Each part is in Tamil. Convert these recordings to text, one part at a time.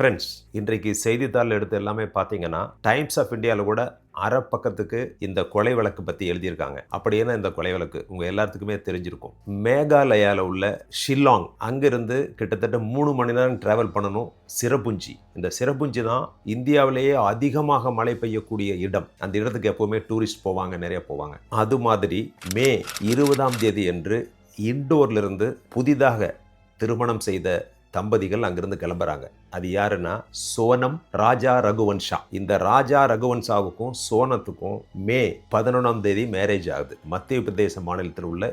ஃப்ரெண்ட்ஸ் இன்றைக்கு செய்தித்தாள் எடுத்து எல்லாமே பார்த்தீங்கன்னா டைம்ஸ் ஆஃப் இந்தியாவில் கூட அரை பக்கத்துக்கு இந்த கொலை வழக்கு பற்றி எழுதியிருக்காங்க. அப்படியே இந்த கொலை வழக்கு? உங்கள் எல்லாத்துக்குமே தெரிஞ்சிருக்கும். மேகாலயாவில் உள்ள ஷில்லாங் அங்கிருந்து கிட்டத்தட்ட மூணு மணி நேரம் ட்ராவல் பண்ணணும். சிறப்புஞ்சி. இந்த சிறப்புஞ்சி தான் இந்தியாவிலேயே அதிகமாக மழை பெய்யக்கூடிய இடம். அந்த இடத்துக்கு எப்போவுமே டூரிஸ்ட் போவாங்க நிறைய போவாங்க. அது மாதிரி மே இருபதாம் தேதி அன்று இண்டோர்லேருந்து புதிதாக திருமணம் செய்த தம்பதிகள் அங்கிருந்து கிளம்புறாங்க. அது யாருன்னா சோனம் ராஜா ரகுவன்ஷா. இந்த ராஜா ரகுவன்ஷாவுக்கும் சோனத்துக்கும் மே பதினொன்றாம் தேதி மேரேஜ் ஆகுது. மத்திய பிரதேச மாநிலத்தில் உள்ள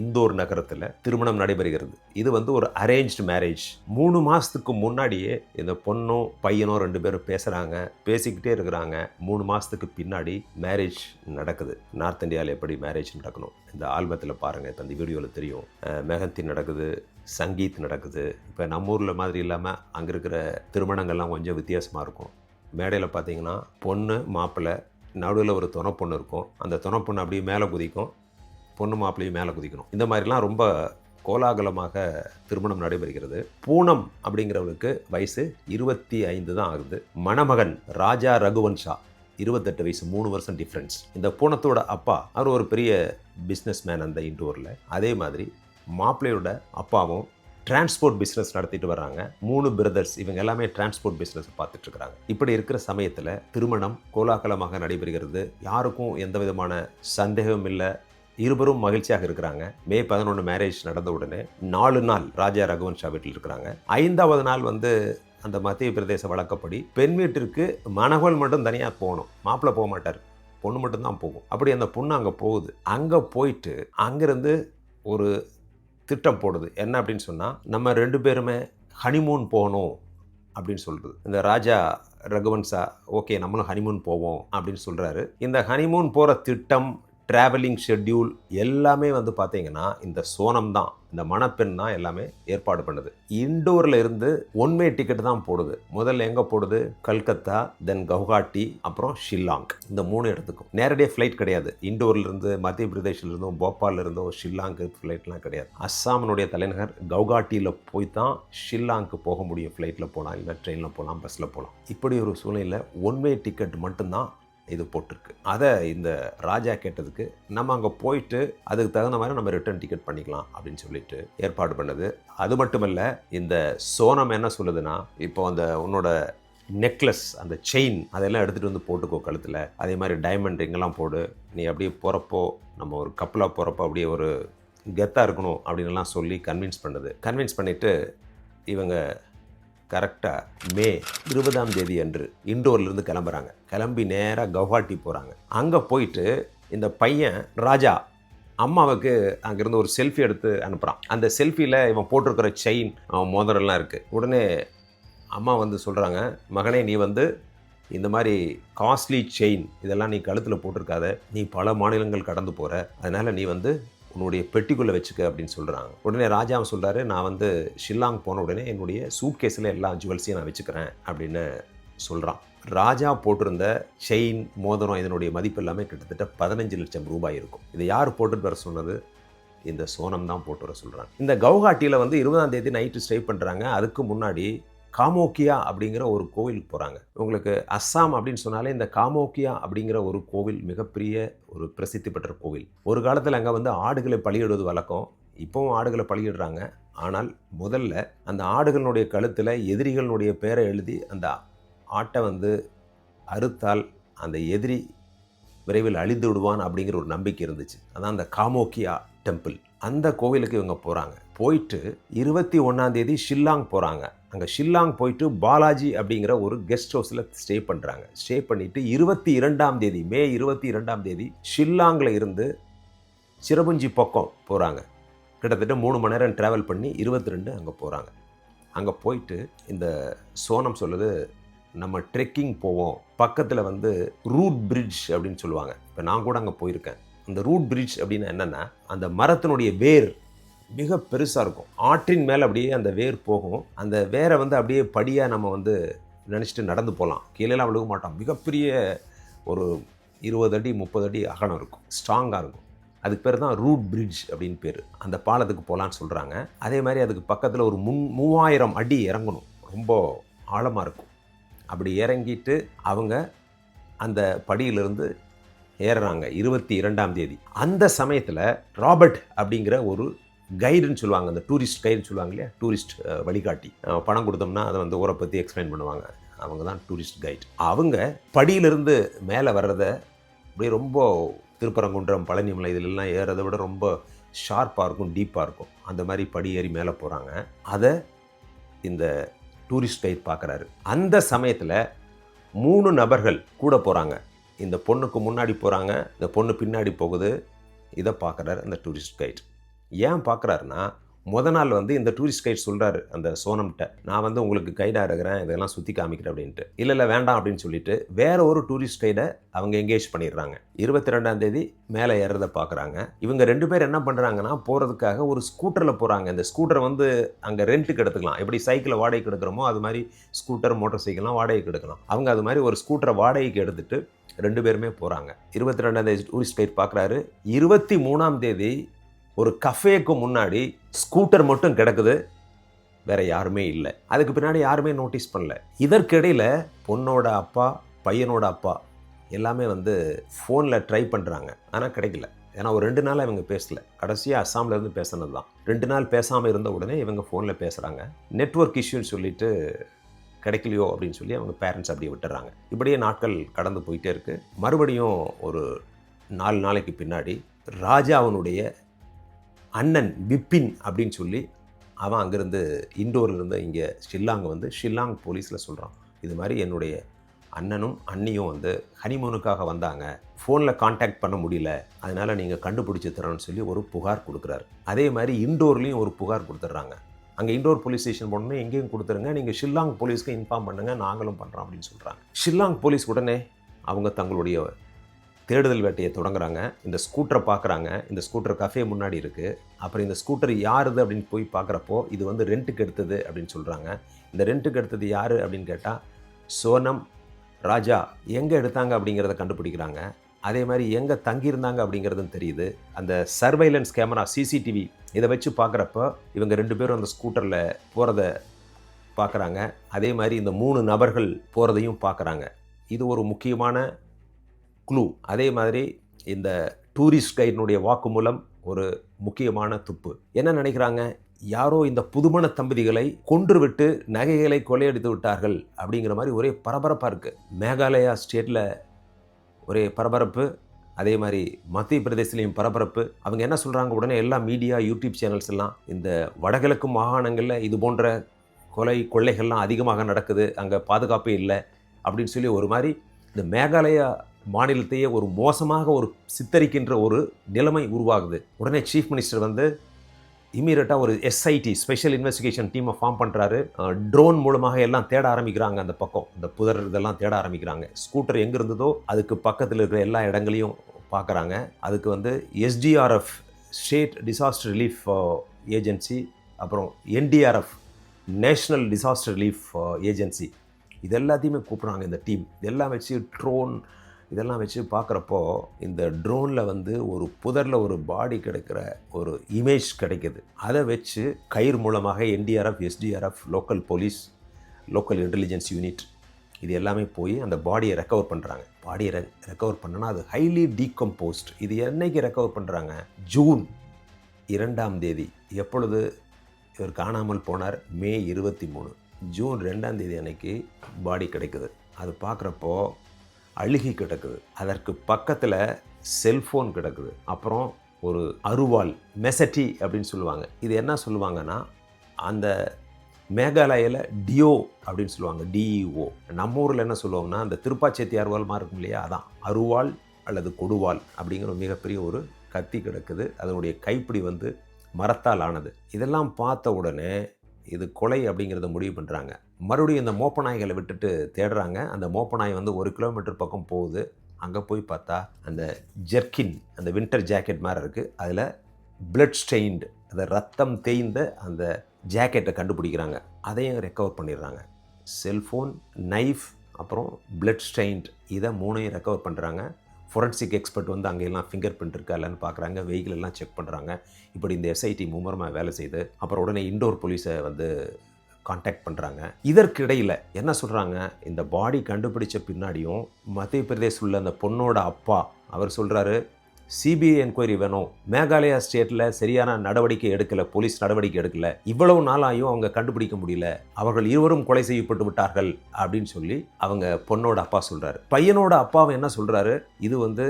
இந்தோர் நகரத்தில் திருமணம் நடைபெறுகிறது. இது வந்து ஒரு அரேஞ்ச்டு மேரேஜ் மூணு மாதத்துக்கு முன்னாடியே இந்த பொண்ணும் பையனும் ரெண்டு பேரும் பேசுகிறாங்க பேசிக்கிட்டே இருக்கிறாங்க. மூணு மாதத்துக்கு பின்னாடி மேரேஜ் நடக்குது. நார்த் இந்தியாவில் எப்படி மேரேஜ் நடக்கணும்? இந்த ஆல்பத்தில் பாருங்கள் இப்போ இந்த வீடியோவில் தெரியும் மெஹந்தி நடக்குது. சங்கீத் நடக்குது. இப்போ நம்ம ஊரில் மாதிரி இல்லாமல் அங்கே இருக்கிற திருமணங்கள்லாம் கொஞ்சம் வித்தியாசமாக இருக்கும். மேடையில் பார்த்தீங்கன்னா பொண்ணு மாப்பிள்ளை நடுவில் ஒரு துணை பொண்ணு இருக்கும். அந்த துணை பொண்ணு அப்படியே மேலே குதிக்கும். பொண்ணு மாப்பிள்ளையும் மேலே குதிக்கணும். இந்த மாதிரிலாம் ரொம்ப கோலாகலமாக திருமணம் நடைபெறுகிறது. பூனம் அப்படிங்கிறவளுக்கு வயசு இருபத்தி ஐந்து தான் ஆகுது. மணமகன் ராஜா ரகுவன்ஷா இருபத்தெட்டு வயசு மூணு வருஷம் டிஃப்ரென்ஸ் இந்த பூனத்தோட அப்பா அவர் ஒரு பெரிய பிஸ்னஸ் மேன் அந்த இண்டோரில். அதே மாதிரி மாப்பிள்ளையோட அப்பாவும் டிரான்ஸ்போர்ட் பிஸ்னஸ் நடத்திட்டு வர்றாங்க. மூணு பிரதர்ஸ் இவங்க எல்லாமே டிரான்ஸ்போர்ட் பிஸ்னஸ் பார்த்துட்டு இருக்காங்க இப்படி இருக்கிற சமயத்தில் திருமணம் கோலாகலமாக நடைபெறுகிறது. யாருக்கும் எந்த விதமான சந்தேகமும் இல்லை. இருவரும் மகிழ்ச்சியாக இருக்கிறாங்க. மே பதினொன்று மேரேஜ் நடந்த உடனே நாலு நாள் ராஜா ரகுவன் ஷா வீட்டில் இருக்கிறாங்க. ஐந்தாவது நாள் வந்து அந்த மத்திய பிரதேச வழக்கப்படி பெண் வீட்டிற்கு மணவள் மட்டும் தனியாக போகணும். மாப்பிள்ளை போக மாட்டார். பொண்ணு மட்டும்தான் போகும். அப்படி அந்த பொண்ணு அங்கே போகுது. அங்கே போயிட்டு அங்கேருந்து ஒரு திட்டம் போடுது. என்ன அப்படின்னு சொன்னால் நம்ம ரெண்டு பேருமே ஹனிமூன் போகணும் அப்படின்னு சொல்கிறது இந்த ராஜா ரகுவன்சா ஓகே நம்மளும் ஹனிமூன் போவோம் அப்படின்னு சொல்கிறாரு இந்த ஹனிமூன் போகிற திட்டம் ட்ராவலிங் ஷெட்யூல் எல்லாமே வந்து பார்த்தீங்கன்னா இந்த சோனம் தான் இந்த மணப்பெண் தான் எல்லாமே ஏற்பாடு பண்ணுது. இண்டோரில் இருந்து ஒன்வே டிக்கெட் தான் போடுது. முதல்ல எங்கே போடுது? கல்கத்தா தென் கவுகாட்டி அப்புறம் ஷில்லாங். இந்த மூணு இடத்துக்கும். நேரடியாக ஃப்ளைட் கிடையாது. இண்டோர்லேருந்து மத்திய பிரதேஷ்ல இருந்தும் ஷில்லாங்கு ஃப்ளைட்லாம் கிடையாது. அஸ்ஸாமினுடைய தலைநகர் கவுகாட்டியில் போய் தான் ஷில்லாங்க்கு போக முடியும். ஃப்ளைட்டில் போகலாம் இல்லை ட்ரெயினில் போகலாம் பஸ்ஸில் போகலாம் இப்படி ஒரு சூழ்நிலையில் ஒன்வே டிக்கெட் மட்டும்தான் இது போட்டிருக்கு. அதை இந்த ராஜா கேட்டதுக்கு நம்ம அங்கே போயிட்டு அதுக்கு தகுந்த மாதிரி நம்ம ரிட்டர்ன் டிக்கெட் பண்ணிக்கலாம் அப்படின்னு சொல்லிட்டு ஏற்பாடு பண்ணது. அது மட்டுமல்ல இந்த சோனம் என்ன சொல்லுதுன்னா இப்போ அந்த உன்னோட நெக்லஸ் அந்த செயின் அதெல்லாம் எடுத்துகிட்டு வந்து போட்டுக்கோ கழுத்தில். அதே மாதிரி டைமண்ட் ரிங்கெல்லாம் போடு. நீ அப்படியே போகிறப்போ நம்ம ஒரு கப்பலாக போகிறப்போ அப்படியே ஒரு கெத்தாக இருக்கணும் அப்படின்லாம் சொல்லி கன்வின்ஸ் பண்ணுது. கன்வின்ஸ் பண்ணிவிட்டு இவங்க கரெக்டாக மே இருபதாம் தேதி அன்று இண்டோர்லேருந்து கிளம்புறாங்க. கிளம்பி நேராக கவுஹாட்டி போகிறாங்க அங்கே போயிட்டு இந்த பையன் ராஜா அம்மாவுக்கு அங்கேருந்து ஒரு செல்ஃபி எடுத்து அனுப்புகிறான் அந்த செல்ஃபியில் இவன் போட்டிருக்கிற செயின் அவன் மோதிரம்லாம் இருக்குது உடனே அம்மா வந்து சொல்கிறாங்க மகனே நீ வந்து இந்த மாதிரி காஸ்ட்லி செயின் இதெல்லாம் நீ கழுத்தில் போட்டிருக்காத. நீ பல மாநிலங்கள் கடந்து போகிற அதனால் நீ வந்து உன்னுடைய பெட்டிக்குள்ளே வச்சுக்க அப்படின்னு சொல்கிறாங்க உடனே ராஜா சொல்கிறாரு நான் வந்து ஷில்லாங் போன உடனே என்னுடைய சூட்கேஸில் எல்லா ஜுவல்ஸையும் நான் வச்சுக்கிறேன் அப்படின்னு சொல்கிறான் ராஜா போட்டிருந்த செயின் மோதிரம் இதனுடைய மதிப்பு எல்லாமே கிட்டத்தட்ட பதினஞ்சு லட்சம் ரூபாய் இருக்கும். இதை யார் போட்டுட்டு வர சொன்னது? இந்த சோனம் தான் போட்டு வர சொல்கிறாங்க இந்த கவுஹாட்டியில் வந்து இருபதாம் தேதி நைட்டு ஸ்டே பண்ணுறாங்க அதுக்கு முன்னாடி காமோக்கியா அப்படிங்கிற ஒரு கோவிலுக்கு போகிறாங்க உங்களுக்கு அஸ்ஸாம் அப்படின்னு சொன்னாலே இந்த காமோக்கியா அப்படிங்கிற ஒரு கோவில் மிகப்பெரிய ஒரு பிரசித்தி பெற்ற கோவில். ஒரு காலத்தில் அங்கே வந்து ஆடுகளை பலியிடுவது வழக்கம். இப்போவும் ஆடுகளை பலியிடுறாங்க. ஆனால் முதல்ல அந்த ஆடுகளுடைய கழுத்தில் எதிரிகளுடைய பேரை எழுதி அந்த ஆட்டை வந்து அறுத்தால் அந்த எதிரி விரைவில் அழிந்து விடுவான் அப்படிங்கிற ஒரு நம்பிக்கை இருந்துச்சு. அதான் அந்த காமோக்கியா டெம்பிள். அந்த கோவிலுக்கு இவங்க போகிறாங்க போயிட்டு இருபத்தி ஒன்றாந்தேதி ஷில்லாங் போகிறாங்க அங்கே ஷில்லாங் போயிட்டு பாலாஜி அப்படிங்கிற ஒரு கெஸ்ட் ஹவுஸில் ஸ்டே பண்ணுறாங்க ஸ்டே பண்ணிவிட்டு இருபத்தி இரண்டாம் தேதி மே இருபத்தி இரண்டாம் தேதி ஷில்லாங்கில் இருந்து சிரபுஞ்சி பக்கம் போகிறாங்க கிட்டத்தட்ட மூணு மணி நேரம் ட்ராவல் பண்ணி இருபத்தி ரெண்டு அங்கே போகிறாங்க அங்கே போயிட்டு இந்த சோனம் சொல்லுது நம்ம ட்ரெக்கிங் போவோம். பக்கத்தில் வந்து ரூட் பிரிட்ஜ் அப்படின்னு சொல்லுவாங்க. இப்போ நான் கூட அங்கே போயிருக்கேன். அந்த ரூட் பிரிட்ஜ் அப்படின்னா என்னென்னா அந்த மரத்தினுடைய வேர் மிக பெருசாக இருக்கும். ஆற்றின் மேலே அப்படியே அந்த வேர் போகும். அந்த வேரை வந்து அப்படியே படியாக நம்ம வந்து நினச்சிட்டு நடந்து போகலாம் கீழேலாம் விழுக மாட்டோம். மிகப்பெரிய ஒரு இருபது அடி முப்பது அடி அகலம் இருக்கும். ஸ்ட்ராங்காக இருக்கும். அதுக்கு பேர் தான் ரூட் பிரிட்ஜ் அப்படின்னு பேர். அந்த பாலத்துக்கு போகலான்னு சொல்கிறாங்க அதே மாதிரி அதுக்கு பக்கத்தில் ஒரு முன் மூவாயிரம் அடி இறங்கணும். ரொம்ப ஆழமாக இருக்கும். அப்படி இறங்கிட்டு அவங்க அந்த படியிலிருந்து ஏறுறாங்க. இருபத்தி இரண்டாம் தேதி. அந்த சமயத்தில் ராபர்ட் அப்படிங்கிற ஒரு கைடுன்னு சொல்லுவாங்க அந்த டூரிஸ்ட் கைடுன்னு சொல்லுவாங்க இல்லையா? டூரிஸ்ட் வழிகாட்டி. பணம் கொடுத்தோம்னா அதை வந்து ஊரை பற்றி எக்ஸ்பிளைன் பண்ணுவாங்க. அவங்க தான் டூரிஸ்ட் கைட். அவங்க படியிலிருந்து மேலே வர்றத அப்படியே ரொம்ப திருப்பரங்குன்றம் பழனிமலை இதிலெல்லாம் ஏறதை விட ரொம்ப ஷார்ப்பாக இருக்கும் டீப்பாக இருக்கும். அந்த மாதிரி படி ஏறி மேலே போகிறாங்க அதை இந்த டூரிஸ்ட் கைட் பார்க்குறாரு. அந்த சமயத்தில் மூணு நபர்கள் கூட போகிறாங்க இந்த பொண்ணுக்கு முன்னாடி போகிறாங்க இந்த பொண்ணு பின்னாடி போகுது. இதை பார்க்குறாரு அந்த டூரிஸ்ட் கைட். ஏன் பார்க்குறாருன்னா முத நாள் வந்து இந்த டூரிஸ்ட் கைட் சொல்கிறாரு அந்த சோனம்கிட்ட. நான் வந்து உங்களுக்கு கைடாக இருக்கிறேன் இதெல்லாம் சுற்றி காமிக்கிறேன் அப்படின்ட்டு. இல்லை இல்லை வேண்டாம் அப்படின்னு சொல்லிட்டு வேற ஒரு டூரிஸ்ட் கைடை அவங்க எங்கேஜ் பண்ணிடுறாங்க. இருபத்தி ரெண்டாம் தேதி மேலே ஏறதை பார்க்குறாங்க. இவங்க ரெண்டு பேர் என்ன பண்ணுறாங்கன்னா போகிறதுக்காக ஒரு ஸ்கூட்டரில் போகிறாங்க இந்த ஸ்கூட்டரை வந்து அங்கே ரெண்ட்டுக்கு எடுத்துக்கலாம். எப்படி சைக்கிளை வாடகைக்கு எடுக்கிறோமோ அது மாதிரி ஸ்கூட்டர் மோட்டார் சைக்கிள்லாம் வாடகைக்கு எடுக்கலாம். அவங்க அது மாதிரி ஒரு ஸ்கூட்டரை வாடகைக்கு எடுத்துட்டு ரெண்டு பேருமே போகிறாங்க இருபத்தி ரெண்டாம் தேதி டூரிஸ்ட் கைட் பார்க்குறாரு. இருபத்தி மூணாம் தேதி ஒரு கஃபேக்கு முன்னாடி ஸ்கூட்டர் மட்டும் கிடக்குது. வேற யாருமே இல்லை. அதுக்கு பின்னாடி யாருமே நோட்டீஸ் பண்ணல. இதற்கிடையில் பொண்ணோட அப்பா பையனோட அப்பா எல்லாமே வந்து ஃபோனில் ட்ரை பண்ணுறாங்க ஆனால் கிடைக்கல. ஏன்னா ஒரு ரெண்டு நாள் இவங்க பேசல. கடைசியாக அஸ்ஸாம்லேருந்து பேசுனது பேசினது தான் ரெண்டு நாள் பேசாமல் இருந்த உடனே இவங்க ஃபோனில் பேசுகிறாங்க நெட்வொர்க் இஷ்யூன்னு சொல்லிட்டு கிடைக்கலையோ அப்படின்னு சொல்லி அவங்க பேரண்ட்ஸ் அப்படியே விட்டுறாங்க. இப்படியே நாட்கள் கடந்து போயிட்டே இருக்குது மறுபடியும் ஒரு நாலு நாளைக்கு பின்னாடி ராஜாவனுடைய அண்ணன் பிப்பின் அப்படின்னு சொல்லி அவன் அங்கேருந்து இண்டோர்லேருந்து இங்கே ஷில்லாங் வந்து ஷில்லாங் போலீஸில் சொல்கிறான் இது மாதிரி என்னுடைய அண்ணனும் அண்ணியும் வந்து ஹனிமூனுக்காக வந்தாங்க. ஃபோனில் காண்டாக்ட் பண்ண முடியல. அதனால் நீங்கள் கண்டுபிடிச்சி தரணும்னு சொல்லி ஒரு புகார் கொடுக்குறாரு. அதே மாதிரி இண்டோர்லேயும் ஒரு புகார் கொடுத்துட்றாங்க. அங்கே இண்டோர் போலீஸ் ஸ்டேஷன் போனோன்னே எங்கேயும் கொடுத்துருங்க. நீங்கள் ஷில்லாங் போலீஸ்க்கு இன்ஃபார்ம் பண்ணுங்கள் நாங்களும் பண்ணுறோம் அப்படின்னு சொல்கிறாங்க ஷில்லாங் போலீஸ் உடனே அவங்க தங்களுடைய தேடுதல் வேட்டையை தொடங்குறாங்க. இந்த ஸ்கூட்டரை பார்க்குறாங்க இந்த ஸ்கூட்டர் கஃபே முன்னாடி இருக்குது அப்புறம் இந்த ஸ்கூட்டர் யாருது அப்படின்னு போய் பார்க்குறப்போ இது வந்து ரெண்ட்டுக்கு எடுத்தது அப்படின்னு சொல்கிறாங்க இந்த ரெண்ட்டுக்கு எடுத்தது யார் அப்படின்னு கேட்டால் சோனம் ராஜா எங்கே எடுத்தாங்க அப்படிங்கிறத கண்டுபிடிக்கிறாங்க. அதே மாதிரி எங்கே தங்கியிருந்தாங்க அப்படிங்கிறதும் தெரியுது. அந்த சர்வைலன்ஸ் கேமரா சிசிடிவி இதை வச்சு பார்க்குறப்போ இவங்க ரெண்டு பேரும் அந்த ஸ்கூட்டரில் போகிறத பார்க்குறாங்க அதே மாதிரி இந்த மூணு நபர்கள் போகிறதையும் பார்க்குறாங்க இது ஒரு முக்கியமான க்ளூ அதே மாதிரி இந்த டூரிஸ்ட் கைடினுடைய வாக்குமூலம் ஒரு முக்கியமான துப்பு. என்ன நினைக்கிறாங்க? யாரோ இந்த புதுமண தம்பதிகளை கொன்றுவிட்டு நகைகளை கொள்ளையடித்து விட்டார்கள் அப்படிங்கிற மாதிரி ஒரே பரபரப்பாக இருக்குது மேகாலயா ஸ்டேட்டில் ஒரே பரபரப்பு அதே மாதிரி மத்திய பிரதேசலையும் பரபரப்பு. அவங்க என்ன சொல்கிறாங்க உடனே எல்லா மீடியா யூடியூப் சேனல்ஸ் எல்லாம் இந்த வடகிழக்கு மாகாணங்களில் இது போன்ற கொலை கொள்ளைகள்லாம் அதிகமாக நடக்குது. அங்கே பாதுகாப்பே இல்லை அப்படின்னு சொல்லி ஒரு மாதிரி இந்த மேகாலயா மாநிலத்தையே ஒரு மோசமாக ஒரு சித்தரிக்கின்ற ஒரு நிலைமை உருவாகுது. உடனே சீஃப் மினிஸ்டர் வந்து இமீடியட்டாக ஒரு S I D special investigation டீமை ஃபார்ம் பண்ணுறாரு ட்ரோன் மூலமாக எல்லாம் தேட ஆரம்பிக்கிறாங்க அந்த பக்கம். இந்த புதர் இதெல்லாம் தேட ஆரம்பிக்கிறாங்க. ஸ்கூட்டர் எங்கே இருந்ததோ அதுக்கு பக்கத்தில் இருக்கிற எல்லா இடங்களையும் பார்க்குறாங்க. அதுக்கு வந்து SDRF state disaster relief agency அப்புறம் NDRF national disaster relief agency இது எல்லாத்தையுமே கூப்பிட்றாங்க இந்த டீம் இதெல்லாம் வச்சு ட்ரோன் இதெல்லாம் வச்சு பார்க்குறப்போ இந்த ட்ரோனில் வந்து ஒரு புதரில் ஒரு பாடி கிடைக்கிற ஒரு இமேஜ் கிடைக்குது. அதை வச்சு கயிறு மூலமாக NDRF SDRF local police local intelligence unit இது எல்லாமே போய் அந்த பாடியை ரெக்கவர் பண்ணுறாங்க பாடியை ரெ ரெக்கவர் பண்ணனா அது ஹைலி டீகம்போஸ்ட் இது என்னைக்கு ரெக்கவர் பண்ணுறாங்க ஜூன் இரண்டாம் தேதி. எப்பொழுது? இவர் காணாமல் போனார். மே இருபத்தி மூணு. ஜூன் ரெண்டாம் தேதி அன்னைக்கு பாடி கிடைக்குது. அது பார்க்குறப்போ அழுகி கிடக்குது. அதற்கு பக்கத்தில் செல்ஃபோன் கிடக்குது. அப்புறம் ஒரு அருவாள் மெசட்டி அப்படின்னு சொல்லுவாங்க. இது என்ன சொல்லுவாங்கன்னா அந்த மேகாலயில் டியோ அப்படின்னு சொல்லுவாங்க. டிஇஓ. நம்ம ஊரில் என்ன சொல்லுவோம்னா அந்த திருப்பாச்சேத்தி அருவாள்மா இருக்கும் இல்லையா? அதான். அருவாள் அல்லது கொடுவாள் அப்படிங்கிற மிகப்பெரிய ஒரு கத்தி கிடக்குது. அதனுடைய கைப்பிடி வந்து மரத்தால் ஆனது. இதெல்லாம் பார்த்த உடனே இது கொலை அப்படிங்கிறத முடிவு பண்ணுறாங்க மறுபடியும் இந்த மோப்பநாய்களை விட்டுட்டு தேடுறாங்க. அந்த மோப்பநாய் வந்து ஒரு கிலோமீட்டர் பக்கம் போகுது. அங்கே போய் பார்த்தா அந்த ஜெர்கின் அந்த வின்டர் ஜாக்கெட் மாதிரி இருக்குது அதில் பிளட் ஸ்டெயின்டு அந்த ரத்தம் தேய்ந்த அந்த ஜாக்கெட்டை கண்டுபிடிக்கிறாங்க. அதையும் ரெக்கவர் பண்ணிடுறாங்க. செல்ஃபோன் நைஃப் அப்புறம் பிளட் ஸ்டெயின்ட் இதை மூணையும் ரெக்கவர் பண்ணுறாங்க ஃபொரன்சிக் எக்ஸ்பர்ட் வந்து அங்கே எல்லாம் ஃபிங்கர் பிரிண்ட் இருக்கா இல்லைன்னு பார்க்குறாங்க வெஹிக்கிள் எல்லாம் செக் பண்ணுறாங்க இப்படி இந்த எஸ்ஐடி மும்மரமாக வேலை செய்து அப்புறம் உடனே இண்டோர் போலீஸை வந்து காண்டாக்ட் பண்ணுறாங்க இதற்கிடையில் என்ன சொல்கிறாங்க இந்த பாடி கண்டுபிடிச்ச பின்னாடியும் மத்திய பிரதேச உள்ள அந்த பொண்ணோட அப்பா அவர் சொல்கிறாரு சிபிஐ என்கொயரி வேணும். மேகாலயா ஸ்டேட்டில் சரியான நடவடிக்கை எடுக்கல போலீஸ் நடவடிக்கை எடுக்கல. இவ்வளவு நாளாயும் அவங்க கண்டுபிடிக்க முடியல. அவர்கள் இருவரும் கொலை செய்யப்பட்டு விட்டார்கள் அப்படின்னு சொல்லி அவங்க பொண்ணோட அப்பா சொல்கிறாரு பையனோட அப்பாவை என்ன சொல்கிறாரு இது வந்து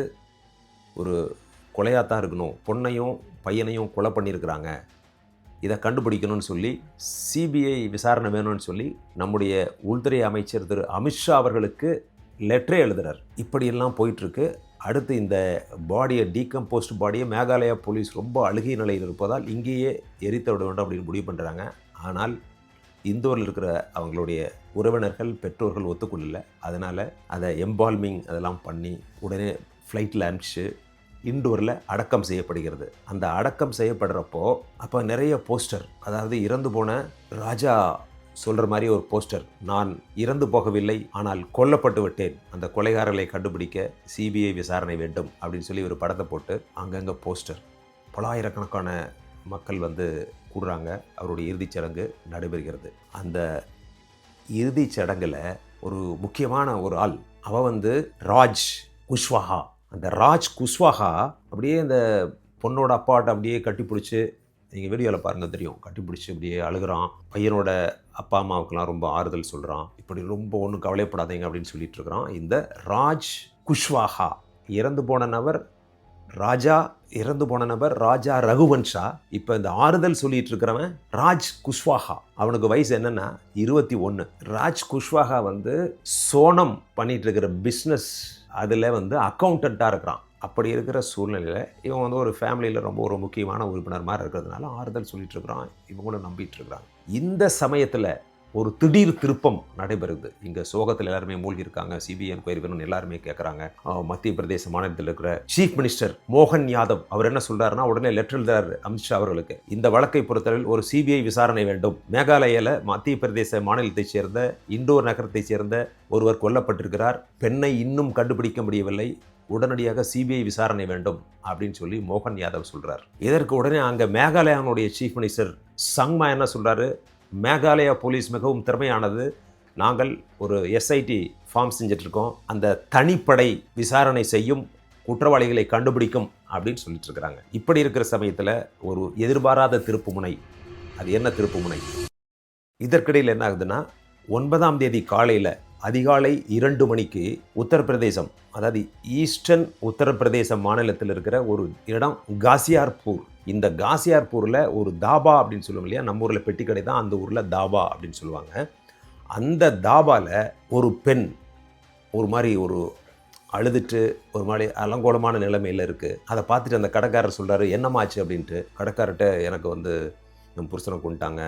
ஒரு கொலையாக தான் இருக்கணும். பொண்ணையும் பையனையும் கொலை பண்ணியிருக்கிறாங்க. இதை கண்டுபிடிக்கணும்னு சொல்லி சிபிஐ விசாரணை வேணும்னு சொல்லி நம்முடைய உள்துறை அமைச்சர் திரு அமித்ஷா அவர்களுக்கு லெட்டரே எழுதுறார். இப்படியெல்லாம் போயிட்டுருக்கு அடுத்து இந்த பாடியை டீகம்போஸ்ட் பாடியை மேகாலயா போலீஸ் ரொம்ப அழுகிய நிலையில் இருப்பதால் இங்கேயே எரித்து விட வேண்டும் அப்படின்னு முடிவு பண்ணுறாங்க ஆனால் இந்தூரில் இருக்கிற அவங்களுடைய உறவினர்கள் பெற்றோர்கள் ஒத்துக்கொள்ளல. அதனால் அதை எம்பால்மிங் அதெல்லாம் பண்ணி உடனே ஃப்ளைட்டில் அனுப்பிச்சு இண்டோரில் அடக்கம் செய்யப்படுகிறது. அந்த அடக்கம் செய்யப்படுறப்போ அப்போ நிறைய போஸ்டர் அதாவது இறந்து போன ராஜா சொல்கிற மாதிரி ஒரு போஸ்டர். நான் இறந்து போகவில்லை ஆனால் கொல்லப்பட்டு விட்டேன். அந்த கொலைகாரர்களை கண்டுபிடிக்க சிபிஐ விசாரணை வேண்டும் அப்படின்னு சொல்லி ஒரு படத்தை போட்டு அங்கங்கே போஸ்டர். பலாயிரக்கணக்கான மக்கள் வந்து கூடுறாங்க. அவருடைய இறுதிச் சடங்கு நடைபெறுகிறது. அந்த இறுதிச் சடங்கில் ஒரு முக்கியமான ஒரு ஆள் அவ வந்து ராஜ் குஷ்வாஹா. அந்த ராஜ் குஷ்வாஹா அப்படியே அந்த பொண்ணோட அப்பாட்ட அப்படியே கட்டிப்பிடிச்சி நீங்கள் வீடியோவில் பாருங்கள் தெரியும். கட்டிப்பிடிச்சி அப்படியே அழுகிறான். பையனோட அப்பா அம்மாவுக்கெல்லாம் ரொம்ப ஆறுதல் சொல்கிறான் இப்படி ரொம்ப ஒன்றும் கவலைப்படாதீங்க அப்படின்னு சொல்லிட்டு இருக்கிறான். இந்த ராஜ் குஷ்வாஹா இறந்து போன நபர் ராஜா இறந்து போன நபர் ராஜா ரகுவன்ஷா. இப்போ இந்த ஆறுதல் சொல்லிட்டு இருக்கிறவன் ராஜ் குஷ்வாஹா. அவனுக்கு வயசு என்னன்னா இருபத்தி ஒன்று ராஜ் குஷ்வாஹா வந்து சோனம் பண்ணிட்டு இருக்கிற பிஸ்னஸ் அதில் வந்து அக்கௌண்டண்ட்டாக இருக்கிறான். அப்படி இருக்கிற சூழ்நிலையில் இவன் வந்து ஒரு ஃபேமிலியில் ரொம்ப ஒரு முக்கியமான உறுப்பினர் மாதிரி இருக்கிறதுனால ஆறுதல் சொல்லிட்டு இருக்கிறான் இவங்களும் நம்பிட்டு இருக்கிறான் இந்த சமயத்தில் ஒரு திடீர் திருப்பம் நடைபெறுது. இங்கே சோகத்தில் எல்லாருமே மூழ்கி இருக்காங்க சிபிஐ என்கொயரி வேணும்னு எல்லாருமே கேட்குறாங்க மத்திய பிரதேச மாநிலத்தில் இருக்கிற சீஃப் மினிஸ்டர் மோகன் யாதவ் அவர் என்ன சொல்றாருன்னா உடனே லெட்டர் எழுதுறாரு அமித்ஷா அவர்களுக்கு. இந்த வழக்கை பொறுத்தவரையில் ஒரு சிபிஐ விசாரணை வேண்டும். மேகாலயாவில் மத்திய பிரதேச மாநிலத்தைச் சேர்ந்த இண்டோர் நகரத்தைச் சேர்ந்த ஒருவர் கொல்லப்பட்டிருக்கிறார். பெண்ணை இன்னும் கண்டுபிடிக்க முடியவில்லை. உடனடியாக சிபிஐ விசாரணை வேண்டும் அப்படின்னு சொல்லி மோகன் யாதவ் சொல்கிறார் இதற்கு உடனே அங்கே மேகாலயாவுடைய சீஃப் மினிஸ்டர் சங்மா என்ன சொல்கிறாரு மேகாலயா போலீஸ் மிகவும் திறமையானது. நாங்கள் ஒரு எஸ்ஐடி ஃபார்ம் செஞ்சிட்ருக்கோம். அந்த தனிப்படை விசாரணை செய்யும் குற்றவாளிகளை கண்டுபிடிக்கும் அப்படின்னு சொல்லிட்டு இருக்கிறாங்க இப்படி இருக்கிற சமயத்தில் ஒரு எதிர்பாராத திருப்புமுனை அது என்ன திருப்புமுனை? இதற்கிடையில் என்ன ஆகுதுன்னா ஒன்பதாம் தேதி காலையில் அதிகாலை இரண்டு மணிக்கு உத்தரப்பிரதேசம் அதாவது ஈஸ்டர்ன் உத்தரப்பிரதேச மாநிலத்தில் இருக்கிற ஒரு இடம் காசியார்பூர். இந்த காசியார்பூரில் ஒரு தாபா அப்படின்னு சொல்லுவோம் இல்லையா? நம்ம ஊரில் பெட்டி கடை தான் அந்த ஊரில் தாபா அப்படின்னு சொல்லுவாங்க. அந்த தாபாவில் ஒரு பெண் ஒரு மாதிரி ஒரு அழுதுட்டு ஒரு மாதிரி அலங்கோலமான நிலைமையில் இருக்குது அதை பார்த்துட்டு அந்த கடைக்காரர் சொல்கிறாரு என்னமாச்சு அப்படின்ட்டு. கடைக்காரர்கிட்ட எனக்கு வந்து என் புருஷனை கொண்டுட்டாங்க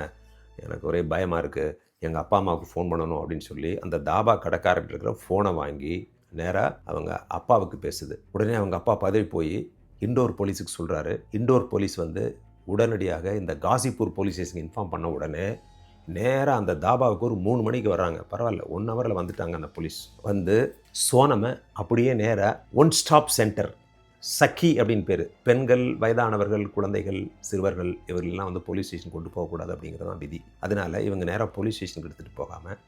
எனக்கு ஒரே பயமாக இருக்குது எங்கள் அப்பா அம்மாவுக்கு ஃபோன் பண்ணணும் அப்படின்னு சொல்லி அந்த தாபா கடைக்காரர்கிட்ட இருக்கிற ஃபோனை வாங்கி நேராக அவங்க அப்பாவுக்கு பேசுது. உடனே அவங்க அப்பா பதவி போய் இண்டோர் போலீஸுக்கு சொல்கிறாரு இண்டோர் போலீஸ் வந்து உடனடியாக இந்த காசிப்பூர் போலீஸ் ஸ்டேஷனுக்கு இன்ஃபார்ம் பண்ண உடனே நேராக அந்த தாபாவுக்கு ஒரு மூணு மணிக்கு வர்றாங்க பரவாயில்ல ஒன் ஹவரில் வந்துட்டாங்க அந்த போலீஸ் வந்து சோனமை அப்படியே நேராக ஒன் ஸ்டாப் சென்டர் சக்கி அப்படின்னு பேர். பெண்கள் வயதானவர்கள் குழந்தைகள் சிறுவர்கள் இவர்களெல்லாம் வந்து போலீஸ் ஸ்டேஷன் கொண்டு போகக்கூடாது அப்படிங்கிறது தான் விதி. அதனால் இவங்க நேராக போலீஸ் ஸ்டேஷனுக்கு எடுத்துகிட்டு போகாமல்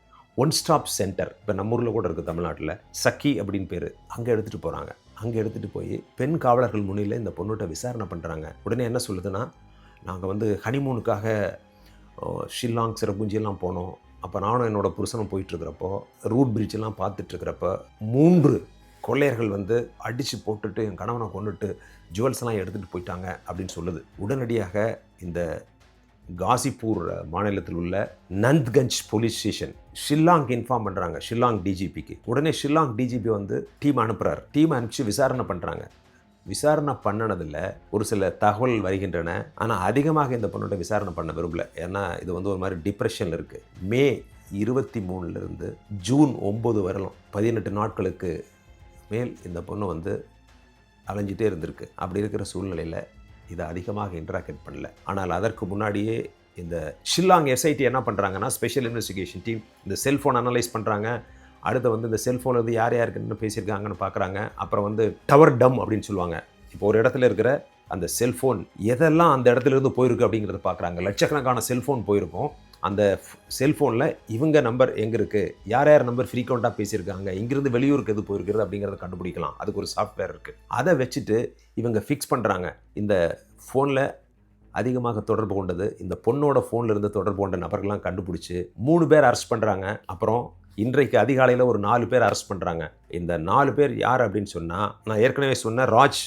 ஒன் ஸ்டாப் சென்டர் இப்போ நம்ம ஊரில் கூட இருக்குது தமிழ்நாட்டில் சக்கி அப்படின்னு பேர். அங்கே எடுத்துகிட்டு போகிறாங்க அங்கே எடுத்துகிட்டு போய் பெண் காவலர்கள் முன்னில் இந்த பொண்ணுகிட்ட விசாரணை பண்ணுறாங்க உடனே என்ன சொல்லுதுன்னா நாங்கள் வந்து ஹனிமூனுக்காக ஷில்லாங் சிறப்புஞ்சியெல்லாம் போனோம். அப்போ நானும் என்னோடய புருஷனும் போயிட்டுருக்கிறப்போ ரூட் பிரிட்ஜெல்லாம் பார்த்துட்ருக்கிறப்ப மூன்று கொள்ளையர்கள் வந்து அடித்து போட்டுட்டு என் கணவனை கொண்டுட்டு ஜுவல்ஸ்லாம் எடுத்துகிட்டு போயிட்டாங்க அப்படின்னு சொல்லுது. உடனடியாக இந்த காசிப்பூர் மாநிலத்தில் உள்ள Nandganj police station Shillong inform பண்ணுறாங்க ஷில்லாங் டிஜிபிக்கு உடனே ஷில்லாங் டிஜிபி வந்து டீம் அனுப்புகிறார் டீம் அனுப்பிச்சு விசாரணை பண்ணுறாங்க விசாரணை பண்ணனதில் ஒரு சில தகவல் வருகின்றன. ஆனால் அதிகமாக இந்த பொண்ணோட விசாரணை பண்ண விரும்பல. ஏன்னா இது வந்து ஒரு மாதிரி டிப்ரெஷனில் இருக்குது மே இருபத்தி மூணுலேருந்து ஜூன் ஒம்பது வரலும். பதினெட்டு நாட்களுக்கு மேல் இந்த பொண்ணு வந்து அலைஞ்சிட்டே இருந்திருக்கு. அப்படி இருக்கிற சூழ்நிலையில் இதை அதிகமாக இன்ட்ராக்ட் பண்ணல. ஆனால் அதற்கு முன்னாடியே இந்த ஷில்லாங் எஸ்ஐடி என்ன பண்ணுறாங்கன்னா ஸ்பெஷல் இன்வெஸ்டிகேஷன் டீம் இந்த செல்ஃபோன் அனலைஸ் பண்ணுறாங்க அடுத்து வந்து இந்த செல்ஃபோனில் வந்து யார் யாருக்குன்னு பேசியிருக்காங்கன்னு பார்க்குறாங்க. அப்புறம் வந்து டவர் டம் அப்படின்னு சொல்லுவாங்க. இப்போ ஒரு இடத்துல இருக்கிற அந்த செல்ஃபோன் எதெல்லாம் அந்த இடத்துல இருந்து போயிருக்கு அப்படிங்கிறத பார்க்குறாங்க. லட்சக்கணக்கான செல்ஃபோன் போயிருக்கும். அந்த செல்ஃபோனில் இவங்க நம்பர் எங்கே இருக்குது யார் யார் நம்பர் ஃப்ரீக்வெண்ட்டாக பேசியிருக்காங்க? இங்கேருந்து வெளியூருக்கு எது போயிருக்கிறது அப்படிங்கிறத கண்டுபிடிக்கலாம். அதுக்கு ஒரு சாஃப்ட்வேர் இருக்குது அதை வச்சுட்டு இவங்க ஃபிக்ஸ் பண்ணுறாங்க இந்த ஃபோனில் அதிகமாக தொடர்பு கொண்டது இந்த பொண்ணோட ஃபோனில் இருந்து தொடர்பு கொண்ட நபர்கள்லாம் கண்டுபிடிச்சி மூணு பேர் அரெஸ்ட் பண்ணுறாங்க அப்புறம் இன்றைக்கு அதிகாலையில் ஒரு நாலு பேர் அரெஸ்ட் பண்ணுறாங்க இந்த நாலு பேர் யார் அப்படின்னு சொன்னால் நான் ஏற்கனவே சொன்ன ராஜ்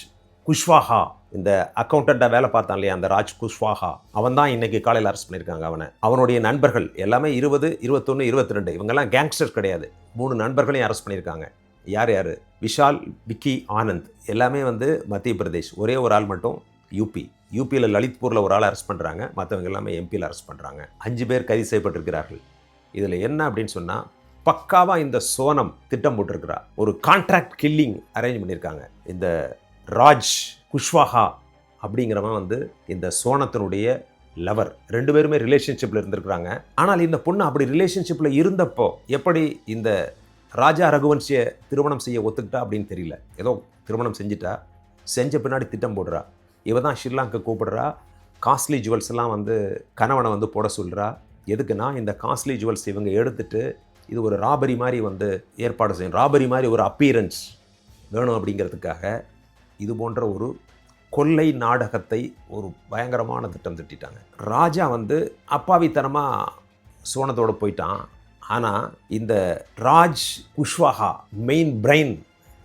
குஷ்வாஹா. இந்த அக்கௌண்டண்ட்டாக வேலை பார்த்தான் இல்லையா அந்த ராஜ் குஷ்வாஹா. அவன் தான் இன்னைக்கு காலையில் அரெஸ்ட் பண்ணியிருக்காங்க அவனை. அவனுடைய நண்பர்கள் எல்லாமே இருபது இருபத்தொன்று இருபத்தி ரெண்டு இவங்கெல்லாம் கேங்ஸ்டர் கிடையாது. மூணு நண்பர்களையும் அரெஸ்ட் பண்ணியிருக்காங்க. யார் யார்? விஷால் விக்கி ஆனந்த். எல்லாமே வந்து மத்திய பிரதேஷ். ஒரே ஒரு ஆள் மட்டும் யூபி யூபியில் லலித்பூரில் ஒரு ஆள் அரெஸ்ட் பண்ணுறாங்க மற்றவங்க எல்லாமே எம்பியில் அரெஸ்ட் பண்ணுறாங்க அஞ்சு பேர் கைது செய்யப்பட்டிருக்கிறார்கள். இதில் என்ன அப்படின்னு சொன்னால் பக்காவாக இந்த சோனம் திட்டம் போட்டிருக்கிறா. ஒரு கான்ட்ராக்ட் கில்லிங் அரேஞ்ச் பண்ணியிருக்காங்க. இந்த ராஜ் குஷ்வாஹா அப்படிங்கிறவன் வந்து இந்த சோனத்தினுடைய லவர் ரெண்டு பேருமே ரிலேஷன்ஷிப்பில் இருந்திருக்கிறாங்க. ஆனால் இந்த பொண்ணு அப்படி ரிலேஷன்ஷிப்பில் இருந்தப்போ எப்படி இந்த ராஜா ரகுவன்ஷியை திருமணம் செய்ய ஒத்துக்கிட்டா அப்படின்னு தெரியல. ஏதோ திருமணம் செஞ்சுட்டா செஞ்ச பின்னாடி திட்டம் போடுறா. இவ தான் ஸ்ரீலங்கா கூப்பிடுறா. காஸ்ட்லி ஜுவல்ஸ் எல்லாம் வந்து கணவனை வந்து போட சொல்கிறா எதுக்குன்னா இந்த காஸ்ட்லி ஜுவல்ஸ் இவங்க எடுத்துட்டு இது ஒரு ராபரி மாதிரி வந்து ஏற்பாடு செய்யும். ராபரி மாதிரி ஒரு அப்பீரன்ஸ் வேணும் அப்படிங்கிறதுக்காக இது போன்ற ஒரு கொள்ளை நாடகத்தை ஒரு பயங்கரமான திட்டம் திட்டிட்டாங்க. ராஜா வந்து அப்பாவித்தனமாக சோனத்தோடு போயிட்டான். ஆனால் இந்த ராஜ் குஷ்வாஹா மெயின் பிரெயின்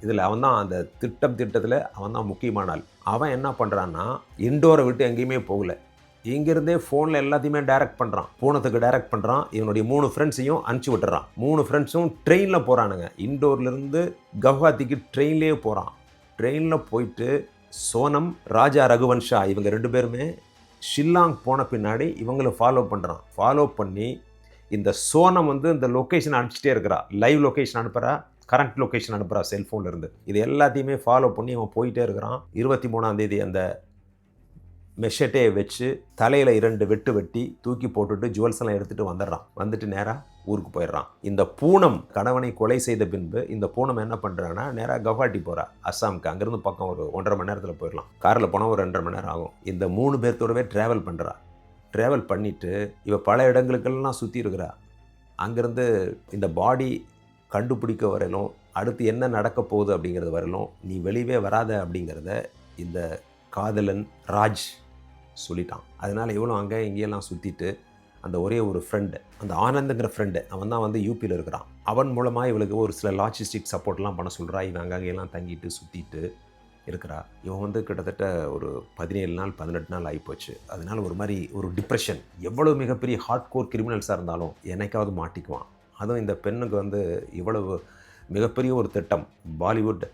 இதில் அவன் தான் அந்த திட்டம் திட்டத்தில் அவன் தான் முக்கியமான ஆள். அவன் என்ன பண்ணுறான்னா இண்டோரை விட்டு எங்கேயுமே போகல. இங்கேருந்தே ஃபோனில் எல்லாத்தையுமே டைரக்ட் பண்ணுறான் பூனத்துக்கு டைரக்ட் பண்ணுறான் இவனுடைய மூணு ஃப்ரெண்ட்ஸையும் அனுப்பிச்சி விட்டுறான். மூணு ஃப்ரெண்ட்ஸும் ட்ரெயினில் போகிறானுங்க இண்டோர்லேருந்து கவுஹாத்திக்கு ட்ரெயின்லேயே போகிறான் ட்ரெயினில் போயிட்டு சோனம் ராஜா ரகுவன்ஷா இவங்க ரெண்டு பேருமே ஷில்லாங் போன பின்னாடி இவங்களை ஃபாலோ பண்ணுறான் ஃபாலோ பண்ணி இந்த சோனம் வந்து இந்த லொக்கேஷன் அனுப்பிச்சிட்டே இருக்கிறா. லைவ் லொக்கேஷன் அனுப்புகிறா கரண்ட் லொக்கேஷன் அனுப்புகிறா செல்ஃபோனில் இருந்து. இது எல்லாத்தையுமே ஃபாலோ பண்ணி அவன் போயிட்டே இருக்கிறான். இருபத்தி மூணாம் தேதி அந்த மெஷட்டே வச்சு தலையில் இரண்டு வெட்டு வெட்டி தூக்கி போட்டுட்டு ஜுவல்ஸ் எல்லாம் எடுத்துகிட்டு வந்துடுறான். வந்துட்டு நேராக ஊருக்கு போயிடுறான். இந்த பூனம் கணவனை கொலை செய்த பின்பு இந்த பூனம் என்ன பண்ணுறான்னா நேராக கவுஹாட்டி போகிறா அஸ்ஸாமுக்கு அங்கேருந்து பக்கம் ஒரு ஒன்றரை மணி நேரத்தில் போயிடலாம். காரில் போனால் ஒரு ரெண்டரை மணி நேரம் ஆகும். இந்த மூணு பேர்த்தோடவே ட்ராவல் பண்ணுறா ட்ராவல் பண்ணிவிட்டு இவள் பல இடங்களுக்கெல்லாம் சுற்றி இருக்கிறா. அங்கேருந்து இந்த பாடி கண்டுபிடிக்க வரையிலும் அடுத்து என்ன நடக்க போகுது அப்படிங்கிறது வரையிலும் நீ வெளியவே வராத அப்படிங்கிறத இந்த காதலன் ராஜ் சொல்லிட்டான். அதனால் இவனும் அங்கே இங்கேயெல்லாம் சுற்றிட்டு அந்த ஒரே ஒரு ஃப்ரெண்டு அந்த ஆனந்துங்கிற ஃப்ரெண்டு அவன் தான் வந்து யூபியில் இருக்கிறான். அவன் மூலமாக இவளுக்கு ஒரு சில லாஜிஸ்டிக் சப்போர்ட்லாம் பண்ண சொல்கிறா இவன் அங்கங்கெல்லாம் தங்கிட்டு சுற்றிட்டு இருக்கிறா. இவன் வந்து கிட்டத்தட்ட ஒரு பதினேழு நாள் பதினெட்டு நாள் ஆகிப்போச்சு அதனால் ஒரு மாதிரி ஒரு டிப்ரெஷன் எவ்வளோ மிகப்பெரிய ஹார்ட் கோர் கிரிமினல்ஸாக இருந்தாலும் என்னைக்காவது மாட்டிக்குவான். அதுவும் இந்த பெண்ணுக்கு வந்து இவ்வளவு மிகப்பெரிய ஒரு திட்டம். பாலிவுட்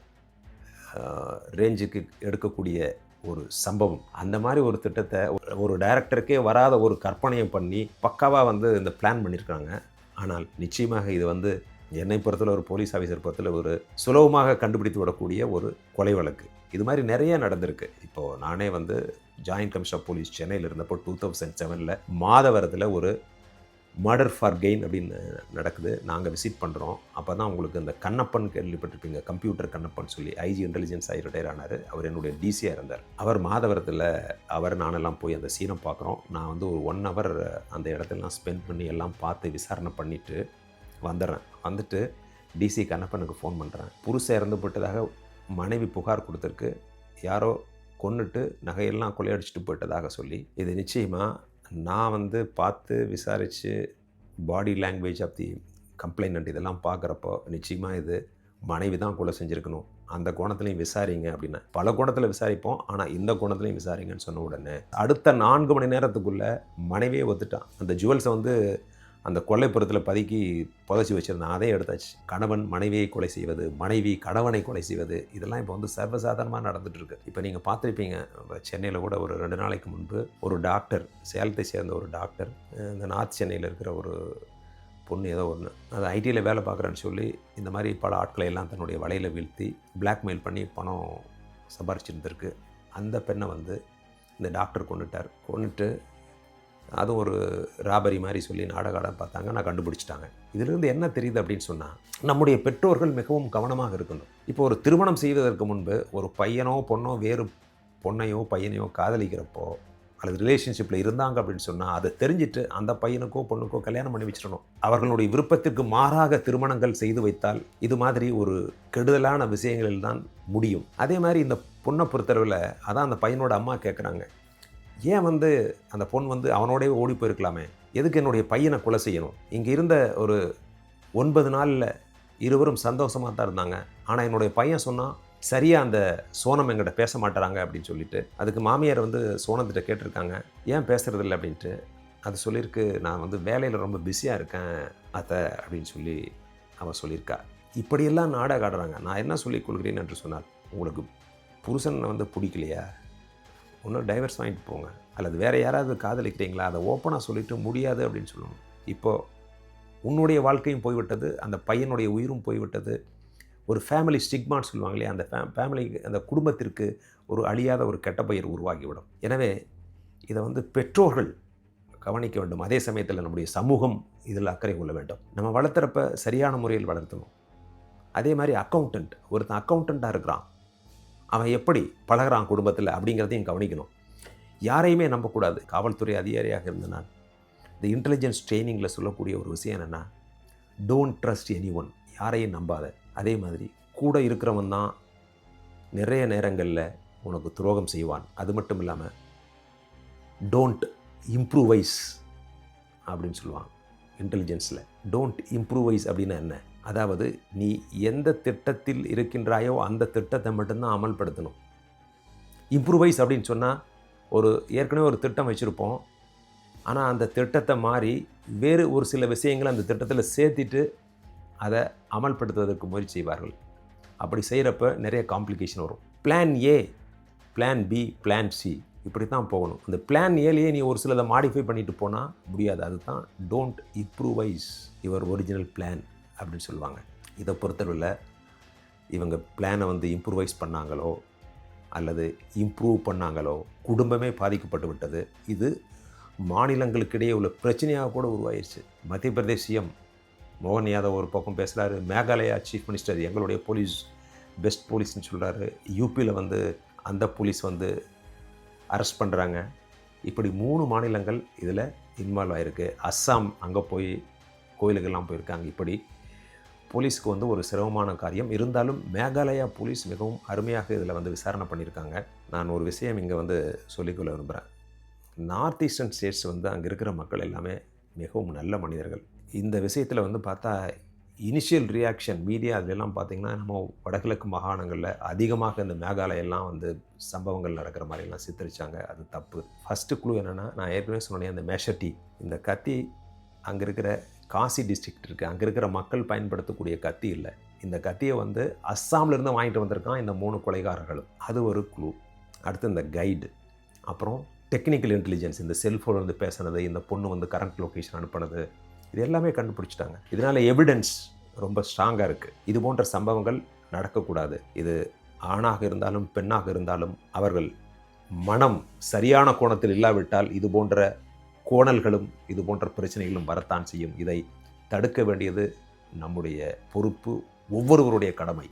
ரேஞ்சுக்கு எடுக்கக்கூடிய ஒரு சம்பவம். அந்த மாதிரி ஒரு திட்டத்தை ஒரு- டைரக்டருக்கே வராத ஒரு கற்பனையை பண்ணி பக்காவாக வந்து இந்த பிளான் பண்ணியிருக்காங்க ஆனால் நிச்சயமாக இது வந்து என்னை பொறுத்தல ஒரு போலீஸ் ஆஃபீஸர் பொறுத்தல ஒரு சுலபமாக கண்டுபிடித்து விடக்கூடிய ஒரு கொலை வழக்கு. இது மாதிரி நிறைய நடந்திருக்கு. இப்போது நானே வந்து ஜாயின்ட் கமிஷனர் போலீஸ் சென்னையில் இருந்தப்போ டூ தௌசண்ட் செவனில் மாதவரத்தில் ஒரு மர்டர் ஃபார் கெயின் அப்படின்னு நடக்குது. நாங்கள் விசிட் பண்ணுறோம் அப்போ தான் உங்களுக்கு இந்த கண்ணப்பன் கேள்விப்பட்டிருப்பீங்க. கம்ப்யூட்டர் கண்ணப்பன் சொல்லி ஐஜி இன்டெலிஜென்ஸ் ஆகி ரிட்டையர் ஆனார். அவர் என்னுடைய டிசியாக இருந்தார். அவர் மாதவரத்தில் அவர் நானெல்லாம் போய் அந்த சீனை பார்க்குறோம். நான் வந்து ஒரு ஒன் ஹவர் அந்த இடத்துலலாம் ஸ்பெண்ட் பண்ணி எல்லாம் பார்த்து விசாரணை பண்ணிவிட்டு வந்துடுறேன். வந்துட்டு டிசி கண்ணப்பனுக்கு ஃபோன் பண்ணுறேன் புருஷன் இறந்து போட்டதாக மனைவி புகார் கொடுத்துருக்கு. யாரோ கொன்னுட்டு நகையெல்லாம் கொள்ளையடிச்சிட்டு போயிட்டதாக சொல்லி இது நிச்சயமாக நான் வந்து பார்த்து விசாரித்து body language of the complaint இதெல்லாம் பார்க்குறப்போ நிச்சயமாக இது மனைவி தான் கொலை செஞ்சுருக்கணும். அந்த கோணத்துலையும் விசாரிங்க அப்படின்னு பல கோணத்தில் விசாரிப்போம். ஆனால் இந்த கோணத்துலையும் விசாரிங்கன்னு சொன்ன உடனே அடுத்த நான்கு மணி நேரத்துக்குள்ளே மனைவியே ஒத்துட்டான். அந்த ஜுவல்ஸை வந்து அந்த கொல்லைப்புறத்தில் பதுக்கி புதைச்சி வச்சுருந்தான். அதே எடுத்தாச்சு. கணவன் மனைவியை கொலை செய்வது மனைவி கணவனை கொலை செய்வது இதெல்லாம் இப்போ வந்து சர்வசாதாரணமாக நடந்துகிட்ருக்கு இப்போ நீங்கள் பார்த்துருப்பீங்க சென்னையில் கூட ஒரு ரெண்டு நாளைக்கு முன்பு ஒரு டாக்டர் சேலத்தை சேர்ந்த ஒரு டாக்டர் இந்த நார்த் சென்னையில் இருக்கிற ஒரு பொண்ணு ஏதோ ஒன்று அது ஐடியில் வேலை பார்க்குறேன்னு சொல்லி இந்த மாதிரி பல ஆட்களை எல்லாம் தன்னுடைய வலையில் வீழ்த்தி பிளாக்மெயில் பண்ணி பணம் சம்பாரிச்சிருந்துருக்கு. அந்த பெண்ணை வந்து இந்த டாக்டர் கொண்டுட்டார் கொண்டுட்டு அது ஒரு ராபரி மாதிரி சொல்லி நாடகாடம் பார்த்தாங்க நான் கண்டுபிடிச்சிட்டாங்க. இதிலிருந்து என்ன தெரியுது அப்படின்னு சொன்னால் நம்முடைய பெற்றோர்கள் மிகவும் கவனமாக இருக்கணும். இப்போ ஒரு திருமணம் செய்வதற்கு முன்பு ஒரு பையனோ பொண்ணோ வேறு பொண்ணையோ பையனையோ காதலிக்கிறப்போ அல்லது ரிலேஷன்ஷிப்பில் இருந்தாங்க அப்படின்னு சொன்னால் அதை தெரிஞ்சுட்டு அந்த பையனுக்கோ பொண்ணுக்கோ கல்யாணம் பண்ணி வச்சிடணும். அவர்களுடைய விருப்பத்திற்கு மாறாக திருமணங்கள் செய்து வைத்தால் இது மாதிரி ஒரு கெடுதலான விஷயங்களில் தான் முடியும். அதே மாதிரி இந்த பொண்ணை பொறுத்தளவில் அதான் அந்த பையனோட அம்மா கேட்குறாங்க ஏன் வந்து அந்த பொண் வந்து அவனோடய ஓடி போயிருக்கலாமே? எதுக்கு என்னுடைய பையனை கொலை செய்யணும்? இங்கே இருந்த ஒரு ஒன்பது நாளில் இருவரும் சந்தோஷமாக தான் இருந்தாங்க. ஆனால் என்னுடைய பையன் சொன்னான் சரியாக அந்த சோனம் எங்கிட்ட பேச மாட்டேறாங்க அப்படின்னு சொல்லிட்டு அதுக்கு மாமியார் வந்து சோனத்திட்ட கேட்டிருக்காங்க. ஏன் பேசுகிறதில்ல அப்படின்ட்டு. அது சொல்லியிருக்கு நான் வந்து வேலையில் ரொம்ப பிஸியாக இருக்கேன் அத்தை அப்படின்னு சொல்லி அவன் சொல்லியிருக்கா. இப்படியெல்லாம் நாடக ஆடுறாங்க. நான் என்ன சொல்லிக் கொள்கிறேன் என்று சொன்னால் உங்களுக்கு புருஷன் வந்து பிடிக்கலையா? ஒன்று டைவர்ஸ் வாங்கிட்டு போங்க. அல்லது வேறு யாராவது காதலிக்கிறீங்களா? அதை ஓப்பனாக சொல்லிவிட்டு முடியாது அப்படின்னு சொல்லணும். இப்போது உன்னுடைய வாழ்க்கையும் போய்விட்டது அந்த பையனுடைய உயிரும் போய்விட்டது. ஒரு ஃபேமிலி ஸ்டிக்மான்னு சொல்லுவாங்க இல்லையா? அந்த ஃபே ஃபேமிலி அந்த குடும்பத்திற்கு ஒரு அழியாத ஒரு கெட்ட பெயர் உருவாகிவிடும். எனவே இதை வந்து பெற்றோர்கள் கவனிக்க வேண்டும். அதே சமயத்தில் நம்முடைய சமூகம் இதில் அக்கறை கொள்ள வேண்டும். நம்ம வளர்த்துறப்ப சரியான முறையில் வளர்த்தணும். அதே மாதிரி அக்கௌண்டன்ட் ஒருத்தன் அக்கௌண்டண்ட்டாக இருக்கிறான். அவன் எப்படி பழகுறான் குடும்பத்தில் அப்படிங்கிறதையும் கவனிக்கணும். யாரையுமே நம்பக்கூடாது. காவல்துறை அதிகாரியாக இருந்த நான். இந்த இன்டெலிஜென்ஸ் ட்ரைனிங்கில் சொல்லக்கூடிய ஒரு விஷயம் என்னென்னா டோன்ட் ட்ரஸ்ட் எனி ஒன் யாரையும் நம்பாத. அதே மாதிரி கூட இருக்கிறவன் தான் நிறைய நேரங்களில் உனக்கு துரோகம் செய்வான். அது மட்டும் இல்லாமல் டோன்ட் இம்ப்ரூவைஸ் அப்படின்னு சொல்லுவாங்க. இன்டெலிஜென்ஸில் டோன்ட் இம்ப்ரூவைஸ் அப்படின்னா என்ன? அதாவது நீ எந்த திட்டத்தில் இருக்கின்றாயோ அந்த திட்டத்தை மட்டும்தான் அமல்படுத்தணும். இம்ப்ரூவைஸ் அப்படின்னு சொன்னால் ஒரு ஏற்கனவே ஒரு திட்டம் வச்சுருப்போம். ஆனால் அந்த திட்டத்தை மாறி வேறு ஒரு சில விஷயங்களை அந்த திட்டத்தில் சேர்த்திட்டு அதை அமல்படுத்துவதற்கு முயற்சி செய்வார்கள். அப்படி செய்கிறப்ப நிறைய காம்ப்ளிகேஷன் வரும். Plan A plan B plan C இப்படி தான் போகணும். அந்த பிளான் ஏலேயே நீ ஒரு சிலதை மாடிஃபை பண்ணிட்டு போனால் முடியாது. அதுதான் don't improvise your original plan அப்படின்னு சொல்லுவாங்க. இதை பொறுத்தளவில் இவங்க பிளானை வந்து இம்ப்ரூவைஸ் பண்ணாங்களோ அல்லது இம்ப்ரூவ் பண்ணாங்களோ குடும்பமே பாதிக்கப்பட்டு விட்டது. இது மாநிலங்களுக்கிடையே உள்ள பிரச்சனையாக கூட உருவாயிருச்சு. மத்திய பிரதேஷ் சிஎம் மோகன் யாதவ் ஒரு பக்கம் பேசுகிறாரு மேகாலயா சீஃப் மினிஸ்டர் எங்களுடைய போலீஸ் பெஸ்ட் போலீஸ்னு சொல்கிறாரு யூபியில் வந்து அந்த போலீஸ் வந்து அரெஸ்ட் பண்ணுறாங்க இப்படி மூணு மாநிலங்கள் இதில் இன்வால்வ் ஆகிருக்கு அஸ்ஸாம் அங்கே போய் கோயிலுக்கெல்லாம் போயிருக்காங்க. இப்படி போலீஸ்க்கு வந்து ஒரு சிரமமான காரியம். இருந்தாலும் மேகாலயா போலீஸ் மிகவும் அருமையாக இதில் வந்து விசாரணை பண்ணியிருக்காங்க. நான் ஒரு விஷயம் இங்கே வந்து சொல்லிக்கொள்ள விரும்புகிறேன். நார்த் ஈஸ்டர்ன் ஸ்டேட்ஸ் வந்து அங்கே இருக்கிற மக்கள் எல்லாமே மிகவும் நல்ல மனிதர்கள். இந்த விஷயத்தில் வந்து பார்த்தா இனிஷியல் ரியாக்ஷன் மீடியா அதிலெல்லாம் பார்த்திங்கன்னா நம்ம வடகிழக்கு மாகாணங்களில் அதிகமாக இந்த மேகாலயெல்லாம் வந்து சம்பவங்கள் நடக்கிற மாதிரிலாம் சித்தரித்தாங்க அது தப்பு. ஃபஸ்ட்டு குழு என்னென்னா நான் ஏற்கனவே சொன்னேன் அந்த மேஷட்டி. இந்த கத்தி அங்கே இருக்கிற காசி டிஸ்ட்ரிக்ட் இருக்குது அங்கே இருக்கிற மக்கள் பயன்படுத்தக்கூடிய கத்தி இல்லை. இந்த கத்தியை வந்து அஸ்ஸாம்லேருந்து வாங்கிட்டு வந்திருக்கான் இந்த மூணு கொலைகாரர்களும். அது ஒரு குழு அடுத்து இந்த கைடு அப்புறம் டெக்னிக்கல் இன்டெலிஜென்ஸ் இந்த செல்ஃபோன் வந்து பேசுனது இந்த பொண்ணு வந்து கரண்ட் லொக்கேஷன் அனுப்புனது. இது எல்லாமே கண்டுபிடிச்சிட்டாங்க. இதனால் எவிடன்ஸ் ரொம்ப ஸ்ட்ராங்காக இருக்குது இது போன்ற சம்பவங்கள் நடக்கக்கூடாது. இது ஆணாக இருந்தாலும் பெண்ணாக இருந்தாலும் அவர்கள் மனம் சரியான கோணத்தில் இல்லாவிட்டால் இது போன்ற கோணல்களும் இது போன்ற பிரச்சனைகளும் வரத்தான் செய்யும். இதை தடுக்க வேண்டியது நம்முடைய பொறுப்பு ஒவ்வொருவருடைய கடமை.